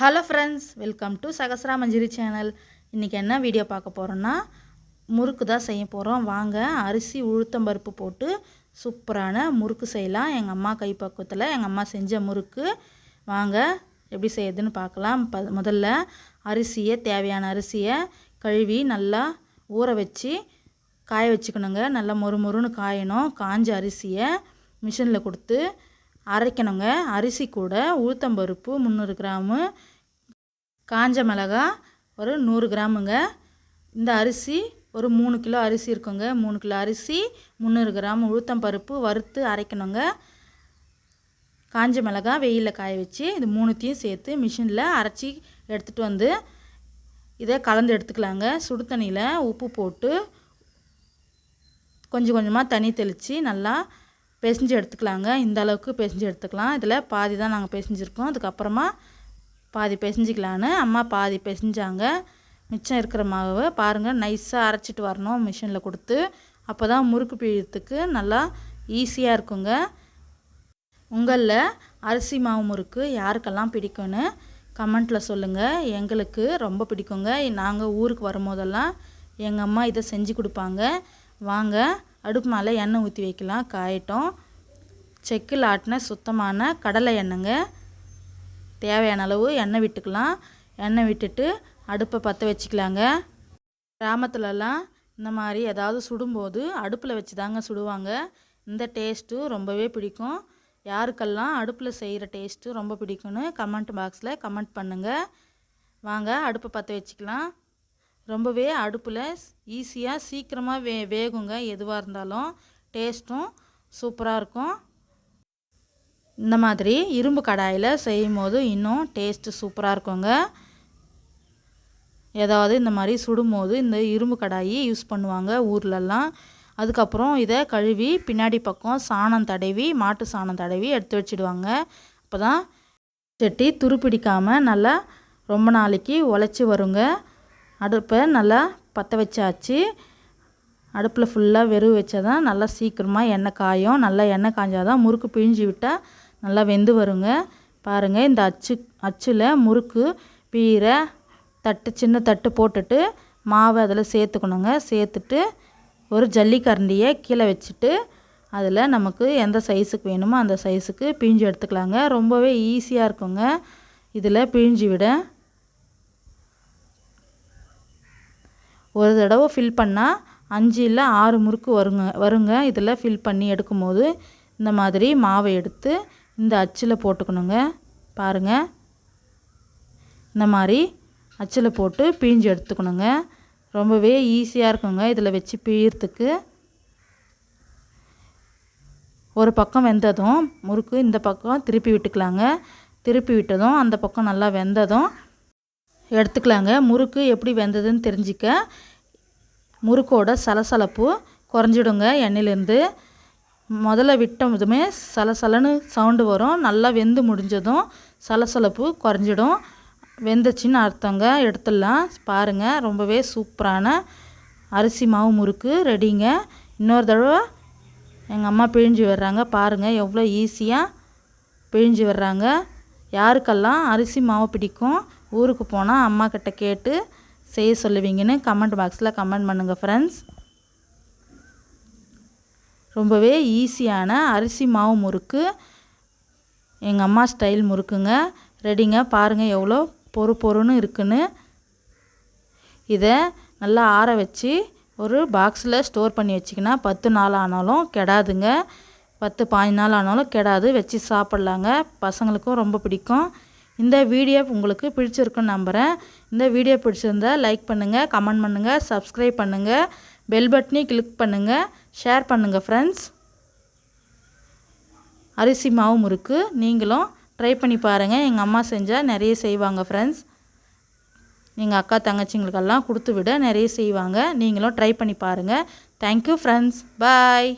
Hello friends welcome to Sahasra Manjiri channel இன்றைக்கி என்ன video பார்க்க போகிறோன்னா முறுக்கு தான் செய்ய போகிறோம் வாங்க அரிசி உளுத்தம்பருப்பு போட்டு சூப்பரான முறுக்கு செய்யலாம். எங்கள் அம்மா கைப்பக்குவத்தில் எங்கள் அம்மா செஞ்ச முறுக்கு. வாங்க எப்படி செய்யுதுன்னு பார்க்கலாம். ப முதல்ல அரிசியை தேவையான அரிசியை கழுவி நல்லா ஊற வச்சு காய வச்சுக்கணுங்க. நல்லா மொறு மொறுன்னு காயணும். காஞ்ச அரிசியை மிஷினில் கொடுத்து அரைக்கணுங்க. அரிசி கூட உளுத்தம்பருப்பு முந்நூறு கிராமு காஞ்ச மிளகா ஒரு நூறு கிராமுங்க. இந்த அரிசி ஒரு மூணு கிலோ அரிசி இருக்குங்க. மூணு கிலோ அரிசி முந்நூறு கிராம் உளுத்தம்பருப்பு வறுத்து அரைக்கணுங்க. காஞ்ச மிளகா வெயிலில் காய வச்சு இது மூணுத்தையும் சேர்த்து மிஷினில் அரைச்சி எடுத்துகிட்டு வந்து இதை கலந்து எடுத்துக்கலாங்க. சுடு தண்ணியில் உப்பு போட்டு கொஞ்சம் கொஞ்சமாக தண்ணி தெளித்து நல்லா பிசைஞ்சு எடுத்துக்கலாங்க. இந்த அளவுக்கு பிசைஞ்சு எடுத்துக்கலாம். இதில் பாதி தான் நாங்கள் பிசைஞ்சிருக்கோம். அதுக்கப்புறமா பாதி பிசைஞ்சிக்கலான்னு. அம்மா பாதி பிசைஞ்சாங்க. மிச்சம் இருக்கிற மாவை பாருங்கள் நைஸாக அரைச்சிட்டு வரணும் மிஷினில் கொடுத்து. அப்போ தான் முறுக்கு பிழத்துக்கு நல்லா ஈஸியாக இருக்குங்க. உங்களில் அரிசி மாவு முறுக்கு யாருக்கெல்லாம் பிடிக்கும்னு கமெண்ட்டில் சொல்லுங்கள் எங்களுக்கு ரொம்ப பிடிக்குங்க. நாங்கள் ஊருக்கு வரும்போதெல்லாம் எங்கள் அம்மா இதை செஞ்சு கொடுப்பாங்க. வாங்க அடுப்பு மேலே எண்ணெய் ஊற்றி வைக்கலாம். காயட்டும். செக்கில் ஆட்டின சுத்தமான கடலை எண்ணெய்ங்க. தேவையான அளவு எண்ணெய் விட்டுக்கலாம். எண்ணெய் விட்டுட்டு அடுப்பை பற்ற வச்சுக்கலாங்க. கிராமத்துலலாம் இந்த மாதிரி ஏதாவது சுடும்போது அடுப்பில் வச்சு தாங்க சுடுவாங்க. இந்த டேஸ்ட்டு ரொம்பவே பிடிக்கும். யாருக்கெல்லாம் அடுப்பில் செய்கிற டேஸ்ட்டு ரொம்ப பிடிக்கும்னு கமெண்ட் பாக்ஸில் கமெண்ட் பண்ணுங்கள் வாங்க அடுப்பை பற்ற வச்சுக்கலாம். ரொம்பவே அடுப்பில் ஈஸியாக சீக்கிரமாக வே வேகுங்க. எதுவாக இருந்தாலும் டேஸ்ட்டும் சூப்பராக இருக்கும். இந்த மாதிரி இரும்பு கடாயில் செய்யும் போது இன்னும் டேஸ்ட்டு சூப்பராக இருக்குங்க. ஏதாவது இந்த மாதிரி சுடும்போது இந்த இரும்பு கடாயி யூஸ் பண்ணுவாங்க ஊர்லெல்லாம் அதுக்கப்புறம் இதை கழுவி பின்னாடி பக்கம் சாணம் தடவி மாட்டு சாணம் தடவி எடுத்து வச்சிடுவாங்க. அப்போ தான் சட்டி துருப்பிடிக்காமல் நல்லா ரொம்ப நாளைக்கு உழைச்சி வருங்க. அடுப்பை நல்லா பற்ற வச்சாச்சு. அடுப்பில் ஃபுல்லாக வெறுவு வச்சா தான் நல்லா சீக்கிரமாக எண்ணெய் காயும். நல்லா எண்ணெய் காஞ்சாதான் முறுக்கு பிழிஞ்சு விட்டால் நல்லா வெந்து வருங்க. பாருங்கள் இந்த அச்சு அச்சில் முறுக்கு பீரை தட்டு சின்ன தட்டு போட்டுட்டு மாவை அதில் சேர்த்துக்கணுங்க. சேர்த்துட்டு ஒரு ஜல்லிக்கரண்டியை கீழே வச்சுட்டு அதில் நமக்கு எந்த சைஸுக்கு வேணுமோ அந்த சைஸுக்கு பிழிஞ்சு எடுத்துக்கலாங்க. ரொம்பவே ஈஸியாக இருக்குங்க. இதில் பிழிஞ்சு விட ஒரு தடவை ஃபில் பண்ணால் அஞ்சு இல்லை ஆறு முறுக்கு வருங்க வருங்க. இதில் ஃபில் பண்ணி எடுக்கும்போது இந்த மாதிரி மாவை எடுத்து இந்த அச்சில் போட்டுக்கணுங்க. பாருங்கள் இந்த மாதிரி அச்சில் போட்டு பிழிஞ்சு எடுத்துக்கணுங்க. ரொம்பவே ஈஸியாக இருக்குங்க இதில் வச்சு பிழியறதுக்கு ஒரு பக்கம் வெந்ததும் முறுக்கு இந்த பக்கம் திருப்பி விட்டுக்கலாங்க. திருப்பி விட்டதும் அந்த பக்கம் நல்லா வெந்ததும் எடுத்துக்கலாங்க. முறுக்கு எப்படி வெந்ததுன்னு தெரிஞ்சிக்க. முறுக்கோட சலசலப்பு குறைஞ்சிடுங்க எண்ணெயிலேருந்து. முதல்ல விட்டதுமே சலசலன்னு சவுண்டு வரும். நல்லா வெந்து முடிஞ்சதும் சலசலப்பு குறைஞ்சிடும். வெந்துச்சின்னு அர்த்தங்க. எடுத்துடலாம். பாருங்கள் ரொம்பவே சூப்பரான அரிசி மாவு முறுக்கு ரெடிங்க. இன்னொரு தடவை எங்கள் அம்மா பிழிஞ்சு வர்றாங்க பாருங்கள் எவ்வளோ ஈஸியாக பிழிஞ்சு வர்றாங்க யாருக்கெல்லாம் அரிசி மாவு பிடிக்கும்? ஊருக்கு போனால் அம்மாக்கிட்ட கேட்டு செய்ய சொல்லுவீங்கன்னு கமெண்ட் பாக்ஸில் கமெண்ட் பண்ணுங்கள் ஃப்ரெண்ட்ஸ் ரொம்பவே ஈஸியான அரிசி மாவு முறுக்கு. எங்கள் அம்மா ஸ்டைல் முறுக்குங்க. ரெடிங்க பாருங்கள் எவ்வளோ பொறு பொறுன்னு இருக்குன்னு. இதை நல்லா ஆற வச்சு ஒரு பாக்ஸில் ஸ்டோர் பண்ணி வச்சிக்கினா பத்து நாள் ஆனாலும் கெடாதுங்க. பத்து பாஞ்சு நாள் ஆனாலும் கெடாது. வச்சு சாப்பிட்லாங்க. பசங்களுக்கும் ரொம்ப பிடிக்கும். இந்த வீடியோ உங்களுக்கு பிடிச்சிருக்குன்னு நம்புகிறேன் இந்த வீடியோ பிடிச்சிருந்தா லைக் பண்ணுங்கள் கமெண்ட் பண்ணுங்கள் சப்ஸ்கிரைப் பண்ணுங்கள் பெல் பட்டனையும் கிளிக் பண்ணுங்கள் ஷேர் பண்ணுங்கள் ஃப்ரெண்ட்ஸ் அரிசி மாவு முறுக்கு நீங்களும் ட்ரை பண்ணி பாருங்கள் எங்கள் அம்மா செஞ்சால் நிறைய செய்வாங்க ஃப்ரெண்ட்ஸ் எங்கள் அக்கா தங்கச்சிங்களுக்கெல்லாம் கொடுத்து விட நிறைய செய்வாங்க. நீங்களும் ட்ரை பண்ணி பாருங்கள் தேங்க்யூ ஃப்ரெண்ட்ஸ் பாய்